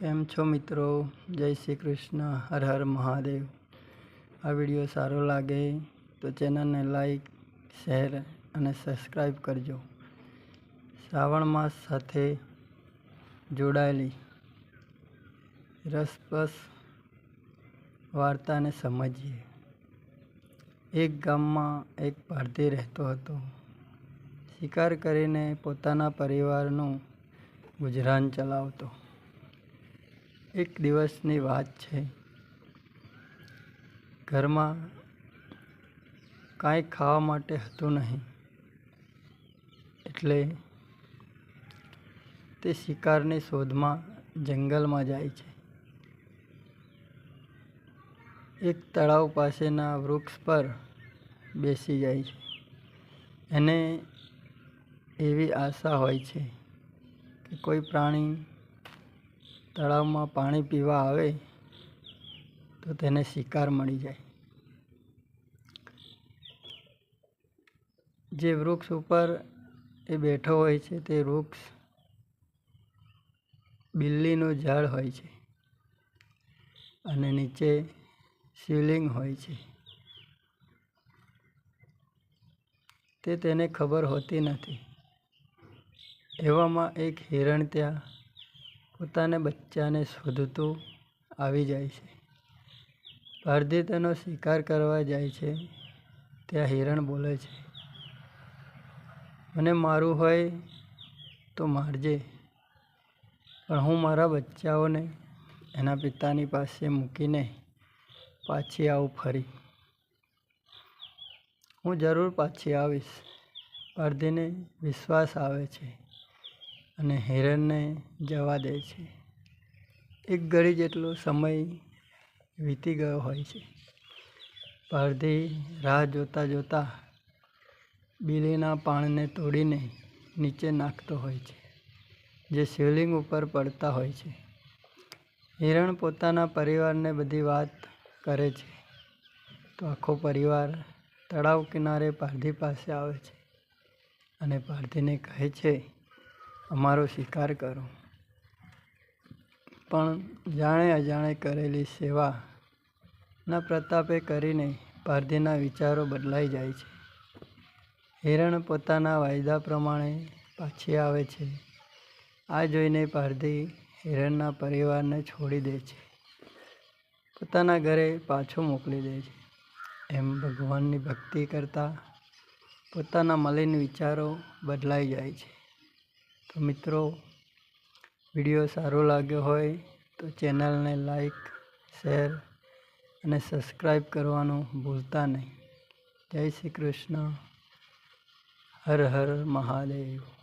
કેમ છો મિત્રો? જય શ્રી કૃષ્ણ. હર હર મહાદેવ. આ વીડિયો સારો લાગે તો ચેનલને લાઈક, શેર અને સબસ્ક્રાઈબ કરજો. શ્રાવણ માસ સાથે જોડાયેલી રસપ્રસ વાર્તાને સમજીએ. એક ગામમાં એક પારધી રહેતો હતો. શિકાર કરીને પોતાના પરિવારનું ગુજરાન ચલાવતો. એક દિવસની વાત છે. ઘરમાં કાંઈ ખાવા માટે હતું નહીં. એટલે તે શિકારની શોધમાં જંગલમાં જાય છે. એક તળાવ પાસેના વૃક્ષ પર બેસી જાય છે. એને એવી આશા હોય છે કે કોઈ પ્રાણી તળાવમાં પાણી પીવા આવે, તો તેને શિકાર મળી જાય. જે વૃક્ષ ઉપર એ બેઠો હોય છે, તે વૃક્ષ બિલ્લીનું ઝાડ હોય છે અને નીચે શિવલિંગ હોય છે. તે તેને ખબર હોતી નથી. એવામાં એક હિરણ ત્યાં પોતાને બચ્ચાને શોધતું આવી જાય છે. ભારતી તેનો શિકાર કરવા જાય છે. ત્યાં હિરણ બોલે છે, મને મારું હોય તો મારજે, પણ હું મારા બચ્ચાઓને એના પિતાની પાસે મૂકીને પાછી આવું ફરી. હું જરૂર પાછી આવીશ. પારધીને વિશ્વાસ આવે છે. અને હિરણને જવા દે છે. એક ઘડી જેટલો સમય વીતી ગયો હોય છે. પારધી રાહ જોતા જોતા બિલીના પાણને તોડીને નીચે નાખતો હોય છે, જે શિવલિંગ ઉપર પડતા હોય છે. હિરણ પોતાના પરિવારને બધી વાત કરે છે. તો આખો પરિવાર તળાવ કિનારે પારધી પાસે આવે છે અને પારધીને કહે છે અમારો શિકાર કરો. પણ જાણે અજાણે કરેલી સેવાના પ્રતાપે કરીને પારધીના વિચારો બદલાઈ જાય છે. હિરણ પોતાના વાયદા પ્રમાણે પાછી આવે છે. આ જોઈને પારધી હિરણના પરિવારને છોડી દે છે. પોતાના ઘરે પાછો મોકલી દે છે. એમ ભગવાનની ભક્તિ કરતાં પોતાના મલિન વિચારો બદલાઈ જાય છે. તો મિત્રો, વીડિયો સારો લાગ્યો હોય તો ચેનલને લાઈક, શેર અને સબસ્ક્રાઈબ કરવાનું ભૂલતા નહીં. જય શ્રી કૃષ્ણ. હર હર મહાદેવ.